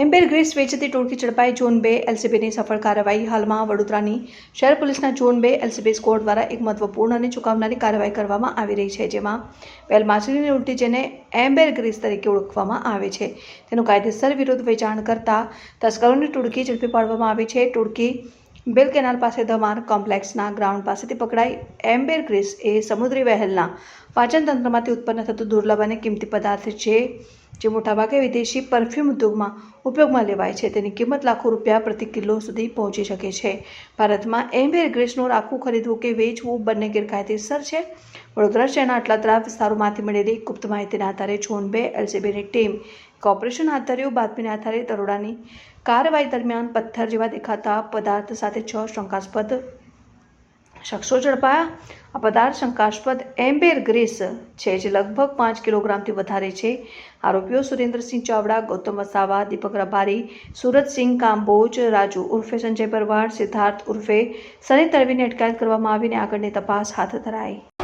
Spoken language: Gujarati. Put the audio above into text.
એમ્બેર ગ્રીસ વેચતી ટોળકી ઝડપાઈ ઝોન બે એલસીબીની સફળ કાર્યવાહી. હાલમાં વડોદરાની શહેર પોલીસના ઝોન બે એલસીબી સ્કોડ દ્વારા એક મહત્વપૂર્ણ અને ચુકાવનારી કાર્યવાહી કરવામાં આવી રહી છે, જેમાં પહેલ માછલીની ઉલટી જેને એમ્બેર ગ્રીસ તરીકે ઓળખવામાં આવે છે. તેનું કાયદેસર વિરુદ્ધ વેચાણ કરતા તસ્કરોની ટોળકી ઝડપી પાડવામાં આવી છે. ટોળકી બેલ કેનાલ પાસે ધમાર કોમ્પ્લેક્સના ગ્રાઉન્ડ પાસેથી પકડાઈ એમ્બેર ગ્રીસ એ સમુદ્રી વહેલના પાચનતંત્રમાંથી ઉત્પન્ન થતું દુર્લભ અને કિંમતી પદાર્થ છે. જે મોટાભાગે વિદેશી પરફ્યુમ ઉદ્યોગમાં ઉપયોગમાં લેવાય છે, તેની કિંમત લાખો રૂપિયા પ્રતિ કિલો સુધી પહોંચી શકે છે. ભારતમાં એમ્બેર ગ્રેસનું રાખવું, ખરીદવું કે વેચવું બંને ગેરકાયદેસર છે. વડોદરા શહેરના અટલાદરા વિસ્તારોમાંથી મળેલી ગુપ્ત માહિતીના આધારે ઝોન બે એલસીબીની ટીમ એક ઓપરેશન હાથ ધર્યું બાતમીના આધારે દરોડાની કાર્યવાહી દરમિયાન પથ્થર જેવા દેખાતા પદાર્થ સાથે છ શંકાસ્પદ શખ્સો ઝડપાયા આ પદાર્થ શંકાસ્પદ એમ્બેર ગ્રીસ છે, જે લગભગ પાંચ કિલોગ્રામથી વધારે છે. આરોપીઓ સુરેન્દ્રસિંહ ચાવડા, ગૌતમ વસાવા, દીપક રબારી સુરતસિંહ કાંબોજ, રાજુ ઉર્ફે સંજય પરવાડ સિદ્ધાર્થ ઉર્ફે સની તળવીને અટકાયત કરવામાં આવીને આગળની તપાસ હાથ ધરાઈ.